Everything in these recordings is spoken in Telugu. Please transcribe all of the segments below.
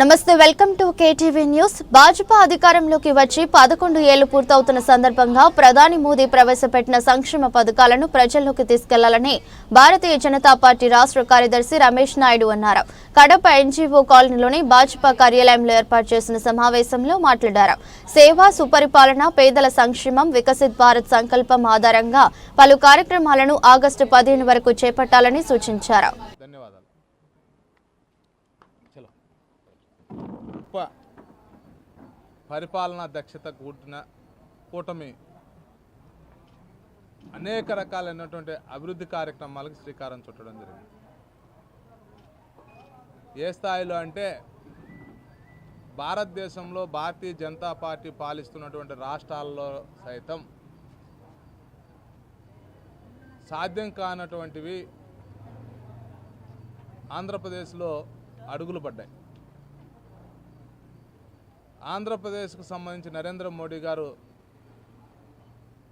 నమస్తే welcome to KTV news. Bhajapa అధికారంలోకి వచ్చి పదకొండు ఏళ్ళు పూర్తవుతున్న సందర్భంగా ప్రధాని మోదీ ప్రవేశపెట్టిన సంక్షేమ పథకాలను ప్రజల్లోకి తీసుకెళ్ళాలని భారతీయ జనతా పార్టీ రాష్ట్ర కార్యదర్శి రమేష్ నాయుడు అన్నారు. కడప ఎన్జీఓ కాలనీలోని భాజపా కార్యాలయంలో ఏర్పాటు చేసిన సమావేశంలో మాట్లాడారు. సేవ సుపరిపాలన పేదల సంక్షేమం వికసిత్ భారత్ సంకల్పం ఆధారంగా పలు కార్యక్రమాలను ఆగస్టు పదిహేను వరకు చేపట్టాలని సూచించారు ధన్యవాదాలు చలో గొప్ప పరిపాలనా దక్షత కూడిన కూటమి. అనేక రకాలైనటువంటి అభివృద్ధి కార్యక్రమాలకు శ్రీకారం చుట్టడం జరిగింది. ఏ స్థాయిలో అంటే భారతదేశంలో భారతీయ జనతా పార్టీ పాలిస్తున్నటువంటి రాష్ట్రాల్లో సైతం సాధ్యం కానటువంటివి ఆంధ్రప్రదేశ్లో అడుగులు పడ్డాయి. ఆంధ్రప్రదేశ్కు సంబంధించి నరేంద్ర మోడీ గారు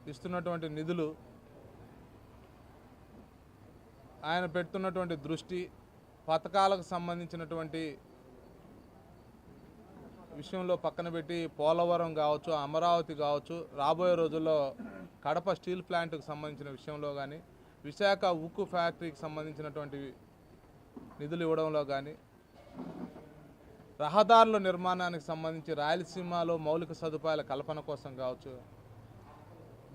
ఇస్తున్నటువంటి నిధులు ఆయన పెడుతున్నటువంటి దృష్టి పథకాలకు సంబంధించినటువంటి విషయంలో పక్కన పెట్టి పోలవరం కావచ్చు అమరావతి కావచ్చు రాబోయే రోజుల్లో కడప స్టీల్ ప్లాంట్కి సంబంధించిన విషయంలో కానీ విశాఖ ఉక్కు ఫ్యాక్టరీకి సంబంధించినటువంటి నిధులు ఇవ్వడంలో కానీ రహదారుల నిర్మాణానికి సంబంధించి రాయలసీమలో మౌలిక సదుపాయాల కల్పన కోసం కావచ్చు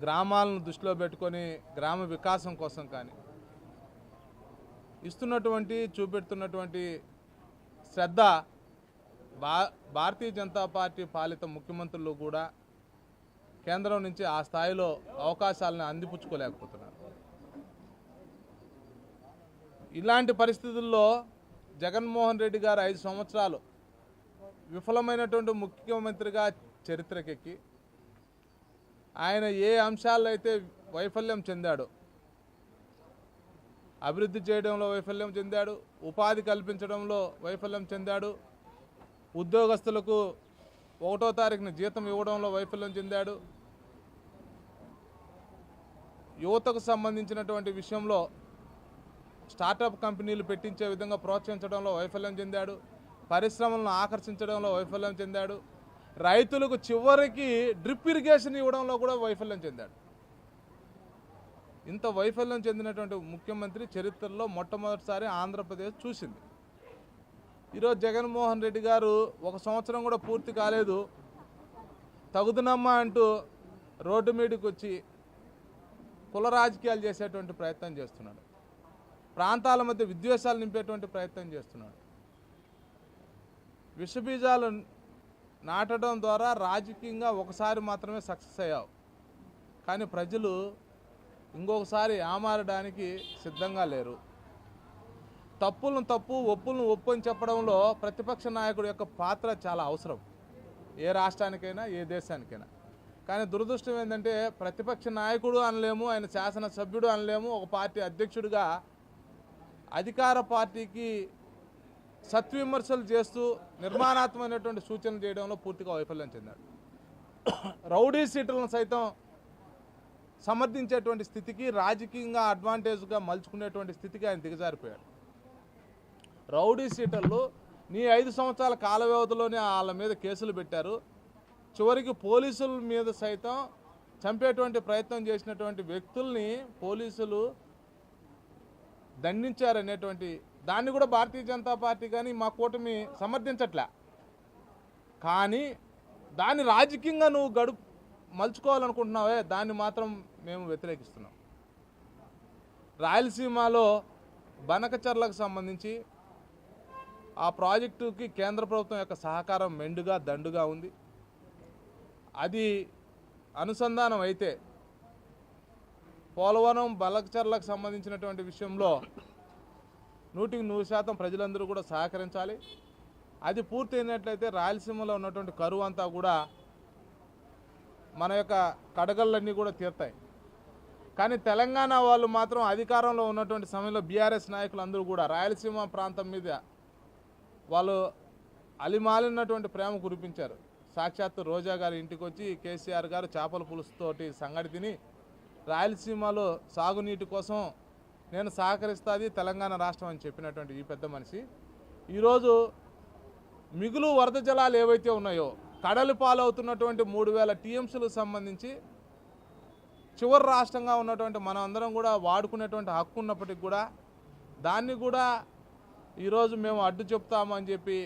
గ్రామాలను దృష్టిలో పెట్టుకొని గ్రామ వికాసం కోసం కానీ ఇస్తున్నటువంటి చూపెడుతున్నటువంటి శ్రద్ధ భా భారతీయ జనతా పార్టీ పాలిత ముఖ్యమంత్రులు కూడా కేంద్రం నుంచి ఆ స్థాయిలో అవకాశాలను అందిపుచ్చుకోలేకపోతున్నారు. ఇలాంటి పరిస్థితుల్లో జగన్మోహన్ రెడ్డి గారు ఐదు సంవత్సరాలు విఫలమైనటువంటి ముఖ్యమంత్రిగా చరిత్రకెక్కి ఆయన ఏ అంశాల్లో అయితే వైఫల్యం చెందాడో అభివృద్ధి చేయడంలో వైఫల్యం చెందాడు ఉపాధి కల్పించడంలో వైఫల్యం చెందాడు ఉద్యోగస్తులకు ఒకటో తారీఖున జీతం ఇవ్వడంలో వైఫల్యం చెందాడు యువతకు సంబంధించినటువంటి విషయంలో స్టార్టప్ కంపెనీలు పెట్టించే విధంగా ప్రోత్సహించడంలో వైఫల్యం చెందాడు పరిశ్రమలను ఆకర్షించడంలో వైఫల్యం చెందాడు. రైతులకు చివరికి డ్రిప్ ఇరిగేషన్ ఇవ్వడంలో కూడా వైఫల్యం చెందాడు. ఇంత వైఫల్యం చెందినటువంటి ముఖ్యమంత్రి చరిత్రలో మొట్టమొదటిసారి ఆంధ్రప్రదేశ్ చూసింది. ఈరోజు జగన్మోహన్ రెడ్డి గారు ఒక సంవత్సరం కూడా పూర్తి కాలేదు. తగుదునమ్మా అంటూ రోడ్డు మీదకి వచ్చి కుల రాజకీయాలు చేసేటువంటి ప్రయత్నం చేస్తున్నాడు. ప్రాంతాల మధ్య విద్వేషాలు నింపేటువంటి ప్రయత్నం చేస్తున్నాడు. విషబీజాలు నాటడం ద్వారా రాజకీయంగా ఒకసారి మాత్రమే సక్సెస్ అయ్యావు. కానీ ప్రజలు ఇంకొకసారి ఆమారడానికి సిద్ధంగా లేరు. తప్పులను తప్పు ఒప్పులను ఒప్పు అని చెప్పడంలో ప్రతిపక్ష నాయకుడు యొక్క పాత్ర చాలా అవసరం. ఏ రాష్ట్రానికైనా ఏ దేశానికైనా. కానీ దురదృష్టం ఏంటంటే ప్రతిపక్ష నాయకుడు అనలేము ఆయన శాసనసభ్యుడు అనలేము ఒక పార్టీ అధ్యక్షుడిగా అధికార పార్టీకి సత్విమర్శలు చేస్తూ నిర్మాణాత్మకమైనటువంటి సూచనలు చేయడంలో పూర్తిగా వైఫల్యం చెందాడు. రౌడీ సీట్లను సైతం సమర్థించేటువంటి స్థితికి రాజకీయంగా అడ్వాంటేజ్గా మలుచుకునేటువంటి స్థితికి ఆయన దిగజారిపోయాడు. రౌడీ సీటర్లు నీ ఐదు సంవత్సరాల కాల వ్యవధిలోనే వాళ్ళ మీద కేసులు పెట్టారు. చివరికి పోలీసుల మీద సైతం చంపేటువంటి ప్రయత్నం చేసినటువంటి వ్యక్తుల్ని పోలీసులు దండించారనేటువంటి దాన్ని కూడా భారతీయ జనతా పార్టీ కానీ మా కూటమి సమర్థించట్లే. కానీ దాన్ని రాజకీయంగా నువ్వు గడు మలుచుకోవాలనుకుంటున్నావే దాన్ని మాత్రం మేము వ్యతిరేకిస్తున్నాం. రాయలసీమలో బనకచర్లకు సంబంధించి ఆ ప్రాజెక్టుకి కేంద్ర ప్రభుత్వం యొక్క సహకారం మెండుగా దండుగా ఉంది. అది అనుసంధానం అయితే పోలవరం బలకచర్లకు సంబంధించినటువంటి విషయంలో నూటికి నూరు శాతం ప్రజలందరూ కూడా సహకరించాలి. అది పూర్తయినట్లయితే రాయలసీమలో ఉన్నటువంటి కరువు అంతా కూడా మన యొక్క కడగళ్ళన్నీ కూడా తీరుతాయి. కానీ తెలంగాణ వాళ్ళు మాత్రం అధికారంలో ఉన్నటువంటి సమయంలో బీఆర్ఎస్ నాయకులు అందరూ కూడా రాయలసీమ ప్రాంతం మీద వాళ్ళు అలిమాలినటువంటి ప్రేమ కురిపించారు. సాక్షాత్తు రోజా గారి ఇంటికి వచ్చి కేసీఆర్ గారు చేపల పులుసుతోటి సంగడి తిని రాయలసీమలో సాగునీటి కోసం నేను సహకరిస్తుంది తెలంగాణ రాష్ట్రం అని చెప్పినటువంటి ఈ పెద్ద మనిషి. ఈరోజు మిగులు వరద జలాలు ఏవైతే ఉన్నాయో కడలు పాలవుతున్నటువంటి మూడు వేల టీఎంసీలకు సంబంధించి చివరి రాష్ట్రంగా ఉన్నటువంటి మనం అందరం కూడా వాడుకునేటువంటి హక్కు ఉన్నప్పటికి కూడా దాన్ని కూడా ఈరోజు మేము అడ్డు చెప్తామని చెప్పి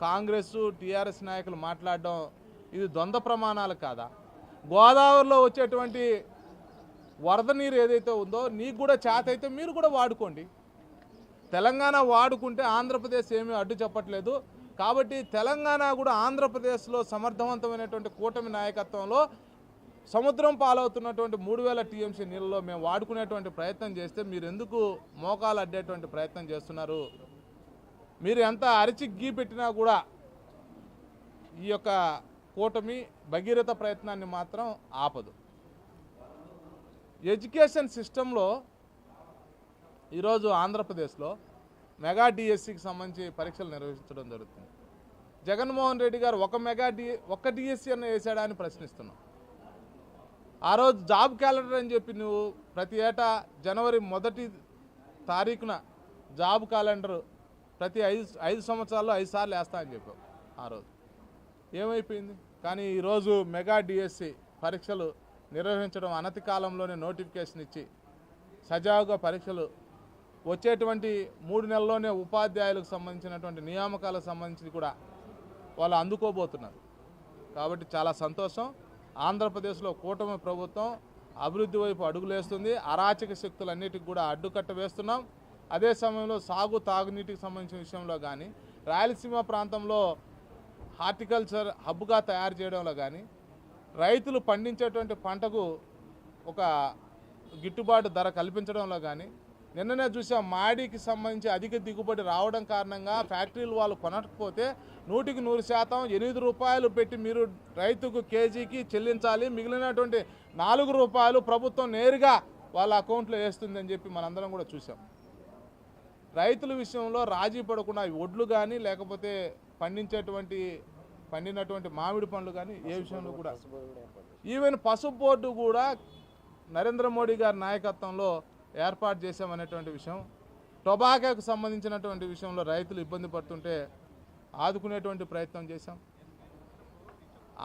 కాంగ్రెస్ టీఆర్ఎస్ నాయకులు మాట్లాడడం ఇది ద్వంద్వ ప్రమాణాలు కాదా? గోదావరిలో వచ్చేటువంటి వరద నీరు ఏదైతే ఉందో నీకు కూడా చేత అయితే మీరు కూడా వాడుకోండి. తెలంగాణ వాడుకుంటే ఆంధ్రప్రదేశ్ ఏమీ అడ్డు చెప్పట్లేదు. కాబట్టి తెలంగాణ కూడా ఆంధ్రప్రదేశ్లో సమర్థవంతమైనటువంటి కూటమి నాయకత్వంలో సముద్రం పాలవుతున్నటువంటి మూడు వేల టీఎంసీ నీళ్ళలో మేము వాడుకునేటువంటి ప్రయత్నం చేస్తే మీరు ఎందుకు మోకాలు అడ్డేటువంటి ప్రయత్నం చేస్తున్నారు? మీరు ఎంత అరిచి గీ పెట్టినా కూడా ఈ యొక్క కూటమి భగీరథ ప్రయత్నాన్ని మాత్రం ఆపదు. ఎడ్యుకేషన్ సిస్టంలో ఈరోజు ఆంధ్రప్రదేశ్లో మెగా డిఎస్సికి సంబంధించి పరీక్షలు నిర్వహించడం జరుగుతుంది. జగన్మోహన్ రెడ్డి గారు ఒక మెగా డి ఒక్క డిఎస్సి అన్న వేసాడా అని ప్రశ్నిస్తున్నాం. ఆ రోజు జాబ్ క్యాలెండర్ అని చెప్పి నువ్వు ప్రతి ఏటా జనవరి మొదటి తారీఖున జాబ్ క్యాలెండర్ ప్రతి ఐదు ఐదు సంవత్సరాల్లో ఐదు సార్లు వేస్తా అని చెప్పావు ఆ రోజు. ఏమైపోయింది? కానీ ఈరోజు మెగా డిఎస్సి పరీక్షలు నిర్వహించడం అనతి కాలంలోనే నోటిఫికేషన్ ఇచ్చి సజావుగా పరీక్షలు వచ్చేటువంటి మూడు నెలల్లోనే ఉపాధ్యాయులకు సంబంధించినటువంటి నియామకాలకు సంబంధించి కూడా వాళ్ళు అందుకోబోతున్నారు. కాబట్టి చాలా సంతోషం. ఆంధ్రప్రదేశ్లో కూటమి ప్రభుత్వం అభివృద్ధి వైపు అడుగులేస్తుంది. అరాచక శక్తులన్నిటికి కూడా అడ్డుకట్ట వేస్తున్నాం. అదే సమయంలో సాగు తాగునీటికి సంబంధించిన విషయంలో కానీ రాయలసీమ ప్రాంతంలో హార్టికల్చర్ హబ్గా తయారు చేయడంలో కానీ రైతులు పండించేటువంటి పంటకు ఒక గిట్టుబాటు ధర కల్పించడంలో కానీ నిన్ననే చూసాం మాడికి సంబంధించి అధిక దిగుబడి రావడం కారణంగా ఫ్యాక్టరీలు వాళ్ళు కొనకపోతే నూటికి నూరు శాతం ఎనిమిది రూపాయలు పెట్టి మీరు రైతుకు కేజీకి చెల్లించాలి. మిగిలినటువంటి నాలుగు రూపాయలు ప్రభుత్వం నేరుగా వాళ్ళ అకౌంట్లో వేస్తుందని చెప్పి మనందరం కూడా చూసాం. రైతుల విషయంలో రాజీ పడకుండా ఈ ఒడ్లు కానీ లేకపోతే పండించేటువంటి పండినటువంటి మామిడి పండ్లు కానీ ఏ విషయంలో కూడా. ఈవెన్ పసుపు బోర్డు కూడా నరేంద్ర మోడీ గారి నాయకత్వంలో ఏర్పాటు చేశామనేటువంటి విషయం. టొబాకోకు సంబంధించినటువంటి విషయంలో రైతులు ఇబ్బంది పడుతుంటే ఆదుకునేటువంటి ప్రయత్నం చేశాం.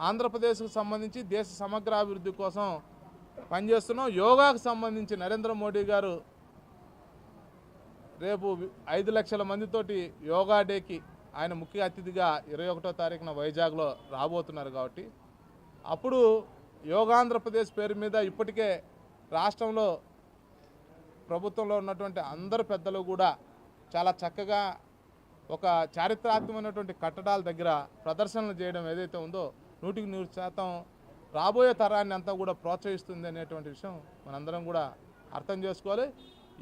ఆంధ్రప్రదేశ్కు సంబంధించి దేశ సమగ్రాభివృద్ధి కోసం పనిచేస్తున్నాం. యోగాకు సంబంధించి నరేంద్ర మోడీ గారు రేపు ఐదు లక్షల మందితోటి యోగా డేకి ఆయన ముఖ్య అతిథిగా ఇరవై ఒకటో తారీఖున వైజాగ్లో రాబోతున్నారు కాబట్టి అప్పుడు యోగాంధ్రప్రదేశ్ పేరు మీద ఇప్పటికే రాష్ట్రంలో ప్రభుత్వంలో ఉన్నటువంటి అందరు పెద్దలు కూడా చాలా చక్కగా ఒక చారిత్రాత్మకమైనటువంటి కట్టడాల దగ్గర ప్రదర్శనలు చేయడం ఏదైతే ఉందో నూటికి నూరు శాతం రాబోయే తరాన్ని అంతా కూడా ప్రోత్సహిస్తుంది అనేటువంటి విషయం మనందరం కూడా అర్థం చేసుకోవాలి.